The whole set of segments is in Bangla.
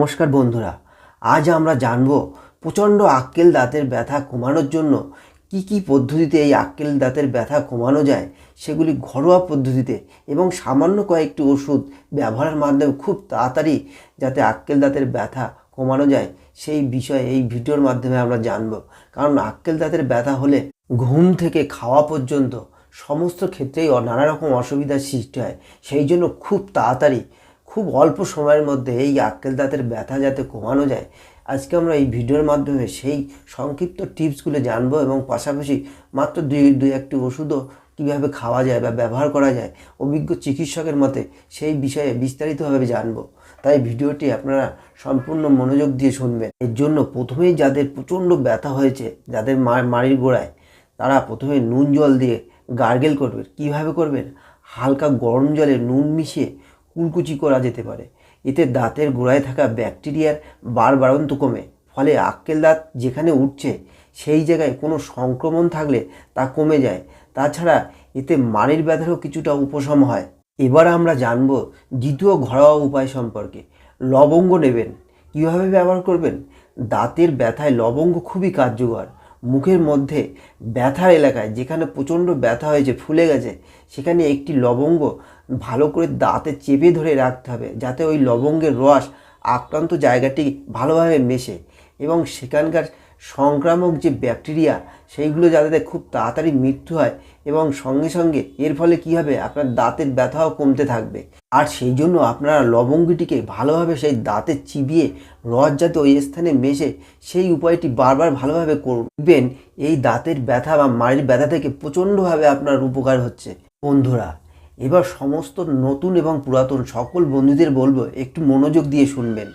নমস্কার বন্ধুরা, আজ আমরা জানব প্রচণ্ড আক্কেল দাঁতের ব্যথা কমানোর জন্য কি কি পদ্ধতিতে এই আক্কেল দাঁতের ব্যথা কমানো যায় সেগুলি ঘরোয়া পদ্ধতিতে এবং সামান্য কয়েকটি ওষুধ ব্যবহারের মাধ্যমে খুব তাড়াতাড়ি যাতে আক্কেল দাঁতের ব্যথা কমানো যায় সেই বিষয়ে এই ভিডিওর মাধ্যমে আমরা জানব। কারণ আক্কেল দাঁতের ব্যথা হলে ঘুম থেকে খাওয়া পর্যন্ত সমস্ত ক্ষেত্রেই নানা রকম অসুবিধার সৃষ্টি হয়। সেই জন্য খুব তাড়াতাড়ি খুব অল্প সময়ের মধ্যে এই আক্কেল দাঁতের ব্যথা যাতে কমানো যায়, আজকে আমরা এই ভিডিওর মাধ্যমে সেই সংক্ষিপ্ত টিপসগুলো জানব এবং পাশাপাশি মাত্র দুই দুই, একটি ওষুধও কীভাবে খাওয়া যায় বা ব্যবহার করা যায়, অভিজ্ঞ চিকিৎসকের মতে সেই বিষয়ে বিস্তারিতভাবে জানব। তাই ভিডিওটি আপনারা সম্পূর্ণ মনোযোগ দিয়ে শুনবেন। এর জন্য প্রথমেই যাদের প্রচণ্ড ব্যথা হয়েছে, যাদের মাড়ির গোড়ায়, তারা প্রথমে নুন জল দিয়ে গার্গেল করবেন। কীভাবে করবেন? হালকা গরম জলে নুন মিশিয়ে কুলকুচি করা যেতে পারে। এতে দাঁতের গোড়ায় থাকা ব্যাকটেরিয়ার বাড়বাড়ন্ত কমে, ফলে আক্কেল দাঁত যেখানে উঠছে, সেই জায়গায় কোনো সংক্রমণ থাকলে তা কমে যায়। তাছাড়া এতে মাড়ির ব্যথারও কিছুটা উপশম হয়। এবার আমরা জানব দ্বিতীয় ঘরোয়া উপায় সম্পর্কে। লবঙ্গ নেবেন। কীভাবে ব্যবহার করবেন? দাঁতের ব্যথায় লবঙ্গ খুবই কার্যকর। মুখের মধ্যে ব্যথার এলাকায়, যেখানে প্রচণ্ড ব্যথা হয়েছে, ফুলে গেছে, সেখানে একটি লবঙ্গ ভালো করে দাঁতে চেপে ধরে রাখতে হবে, যাতে ওই লবঙ্গের রস আক্রান্ত জায়গাটি ভালোভাবে মেশে এবং সেখানকার সংক্রামক যে ব্যাকটেরিয়া, সেইগুলো যাতে খুব তাড়াতাড়ি মৃত্যু হয় এবং সঙ্গে সঙ্গে এর ফলে কী হবে? আপনার দাঁতের ব্যথাও কমতে থাকবে। আর সেই জন্য আপনারা লবঙ্গটিকে ভালোভাবে সেই দাঁতে চিবিয়ে রস যাতে ওই স্থানে মেশে সেই উপায়টি বারবার ভালোভাবে করবেন, এই দাঁতের ব্যথা বা মাড়ির ব্যথা থেকে প্রচণ্ডভাবে আপনার উপকার হচ্ছে। বন্ধুরা, এবার সমস্ত নতুন এবং পুরাতন সকল বন্ধুদের বলব, একটু মনোযোগ দিয়ে শুনবেন।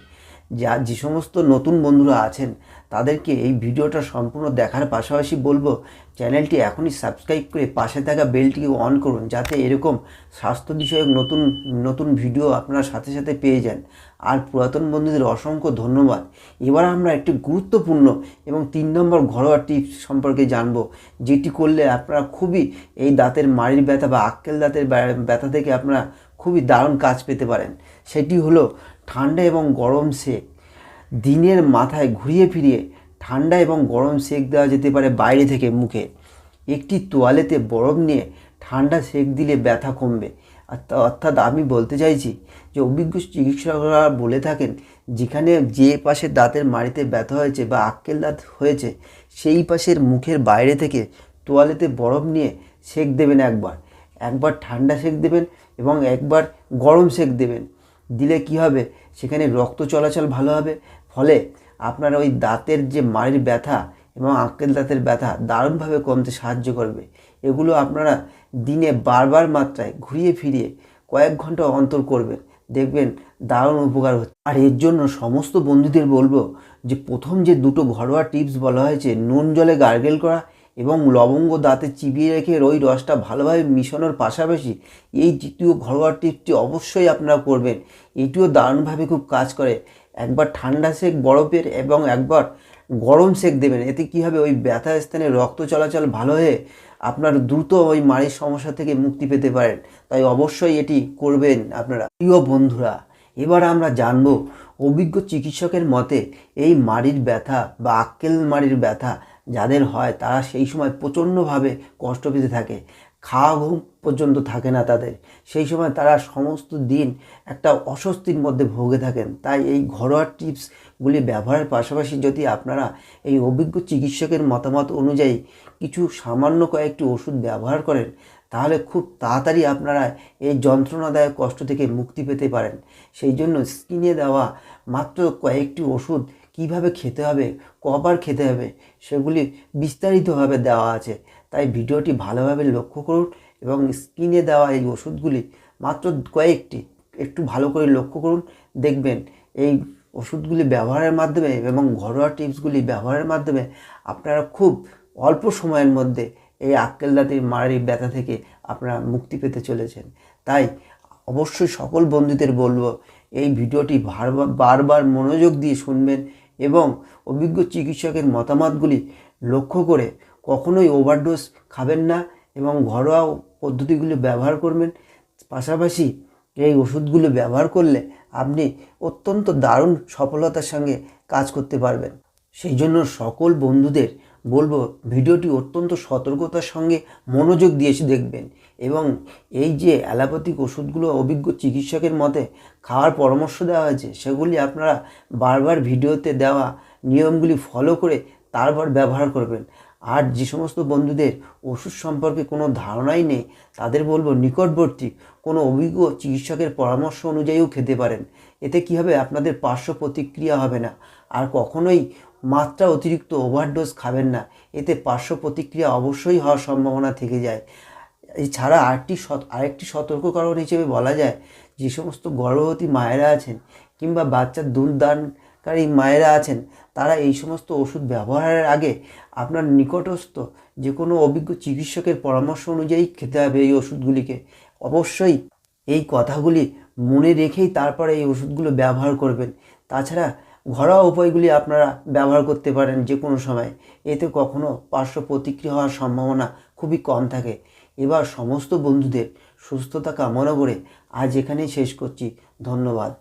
যা যে সমস্ত নতুন বন্ধুরা আছেন, তাদেরকে এই ভিডিওটা সম্পূর্ণ দেখার পাশাপাশি বলব, চ্যানেলটি এখনই সাবস্ক্রাইব করে পাশে থাকা বেলটিকে অন করুন, যাতে এরকম স্বাস্থ্য বিষয়ক নতুন নতুন ভিডিও আপনারা সাথে সাথে পেয়ে যান। আর পুরাতন বন্ধুদের অসংখ্য ধন্যবাদ। এবার আমরা একটি গুরুত্বপূর্ণ এবং তিন নম্বর ঘরোয়া টিপস সম্পর্কে জানব, যেটি করলে আপনারা খুবই এই দাঁতের মাড়ির ব্যথা বা আক্কেল দাঁতের ব্যা- ব্যথা থেকে আপনারা খুবই দারুণ কাজ পেতে পারেন। সেটি হলো ঠান্ডা এবং গরম সেক। দিনের মাথায় ঘুরিয়ে ফিরিয়ে ঠান্ডা এবং গরম সেক দেওয়া যেতে পারে বাইরে থেকে মুখে। একটি তোয়ালেতে বরফ নিয়ে ঠান্ডা সেক দিলে ব্যথা কমবে। অর্থা- অর্থাৎ আমি বলতে চাইছি যে অভিজ্ঞ চিকিৎসকরা বলে থাকেন, যেখানে যে পাশে দাঁতের মাড়িতে ব্যথা হয়েছে বা আক্কেল দাঁত হয়েছে, সেই পাশের মুখের বাইরে থেকে তোয়ালেতে বরফ নিয়ে সেক দেবেন একবার। একবার ঠান্ডা সেক দেবেন এবং একবার গরম সেক দেবেন। দিলে কি হবে? সেখানে রক্ত চলাচল ভালো হবে। ফলে আপনার ওই দাঁতের যে মাড়ির ব্যথা এবং আক্কেল দাঁতের ব্যথা দারুণভাবে কমতে সাহায্য করবে। এগুলো আপনারা দিনে বারবার মাত্রায় ঘুরিয়ে ফিরিয়ে কয়েক ঘণ্টা অন্তর করবেন। দেখবেন দারুণ উপকার হচ্ছে। আর এর জন্য সমস্ত বন্ধুদের বলব যে প্রথম যে দুটো ঘরোয়া টিপস বলা হয়েছে, নুন জলে গার্গেল করা এবং লবঙ্গ দাঁতে চিবিয়ে রেখে ওই রসটা ভালোভাবে মিশানোর পাশাপাশি এই দ্বিতীয় ঘরোয়া টিপটি অবশ্যই আপনারা করবেন। এটিও দারুণভাবে খুব কাজ করে। একবার ঠান্ডা সেক বরফের এবং একবার গরম সেক দেবেন। এতে কী হবে? ওই ব্যথা স্থানে রক্ত চলাচল ভালো হয়ে আপনার দ্রুত ওই মাড়ির সমস্যা থেকে মুক্তি পেতে পারেন। তাই অবশ্যই এটি করবেন আপনারা। প্রিয় বন্ধুরা, এবার আমরা জানব অভিজ্ঞ চিকিৎসকের মতে এই মাড়ির ব্যথা বা আক্কেল মাড়ির ব্যথা যাদের হয় তারা সেই সময় প্রচণ্ডভাবে কষ্ট পেতে থাকে। খাওয়া ঘুম পর্যন্ত থাকে না তাদের। সেই সময় তারা সমস্ত দিন একটা অস্বস্তির মধ্যে ভোগে থাকেন। তাই এই ঘরোয়া টিপসগুলি ব্যবহারের পাশাপাশি যদি আপনারা এই অভিজ্ঞ চিকিৎসকের মতামত অনুযায়ী কিছু সামান্য কয়েকটি ওষুধ ব্যবহার করেন, তাহলে খুব তাড়াতাড়ি আপনারা এই যন্ত্রণাদায়ক কষ্ট থেকে মুক্তি পেতে পারেন। সেই জন্য স্কিনে দেওয়া মাত্র কয়েকটি ওষুধ কীভাবে খেতে হবে, কবার খেতে হবে, সেগুলি বিস্তারিতভাবে দেওয়া আছে। তাই ভিডিওটি ভালোভাবে লক্ষ্য করুন এবং স্ক্রিনে দেওয়া এই ওষুধগুলি মাত্র কয়েকটি, একটু ভালো করে লক্ষ্য করুন, দেখবেন এই ওষুধগুলি ব্যবহারের মাধ্যমে এবং ঘরোয়া টিপসগুলি ব্যবহারের মাধ্যমে আপনারা খুব অল্প সময়ের মধ্যে এই আক্কেল দাঁতের মাড়ির ব্যথা থেকে আপনারা মুক্তি পেতে চলেছেন। তাই অবশ্যই সকল বন্ধুদের বলব, এই ভিডিওটি বারবার বারবার মনোযোগ দিয়ে শুনবেন এবং অভিজ্ঞ চিকিৎসকের মতামতগুলি লক্ষ্য করে কখনোই ওভারডোজ খাবেন না এবং ঘরোয়া পদ্ধতিগুলি ব্যবহার করবেন। পাশাপাশি এই ওষুধগুলো ব্যবহার করলে আপনি অত্যন্ত দারুণ সফলতার সঙ্গে কাজ করতে পারবেন। সেই জন্য সকল বন্ধুদের বলব, ভিডিওটি অত্যন্ত সতর্কতার সঙ্গে মনোযোগ দিয়ে দেখবেন। এবং এই যে অ্যালোপ্যাথিক ওষুধগুলো অভিজ্ঞ চিকিৎসকের মতে খাওয়ার পরামর্শ দেওয়া হয়েছে, সেগুলি আপনারা বারবার ভিডিওতে দেওয়া নিয়মগুলি ফলো করে তারপর ব্যবহার করবেন। আর যে সমস্ত বন্ধুদের ওষুধ সম্পর্কে কোনো ধারণাই নেই, তাদের বলব, নিকটবর্তী কোনো অভিজ্ঞ চিকিৎসকের পরামর্শ অনুযায়ীও খেতে পারেন। এতে কী হবে? আপনাদের পার্শ্ব প্রতিক্রিয়া হবে না। আর কখনোই মাত্রা অতিরিক্ত ওভারডোজ খাবেন না। এতে পার্শ্ব প্রতিক্রিয়া অবশ্যই হওয়ার সম্ভাবনা থেকে যায়। এছাড়া আরেকটি আরেকটি সতর্ককরণ হিসেবে বলা যায়, যে সমস্ত গর্ভবতী মায়েরা আছেন কিংবা বাচ্চার দুধ দানকারী মায়েরা আছেন, তারা এই সমস্ত ওষুধ ব্যবহারের আগে আপনার নিকটস্থ যে কোনো অভিজ্ঞ চিকিৎসকের পরামর্শ অনুযায়ী খেতে হবে এই ওষুধগুলিকে। অবশ্যই এই কথাগুলি মনে রেখেই তারপরে এই ওষুধগুলো ব্যবহার করবেন। তাছাড়া ঘরোয়া উপায়গুলি আপনারা ব্যবহার করতে পারেন যে কোনো সময়। এতে কখনো পার্শ্ব প্রতিক্রিয়া হওয়ার সম্ভাবনা খুবই কম থাকে। এবার সমস্ত বন্ধুদের সুস্থতা কামনা করে আজ এখানেই শেষ করছি। ধন্যবাদ।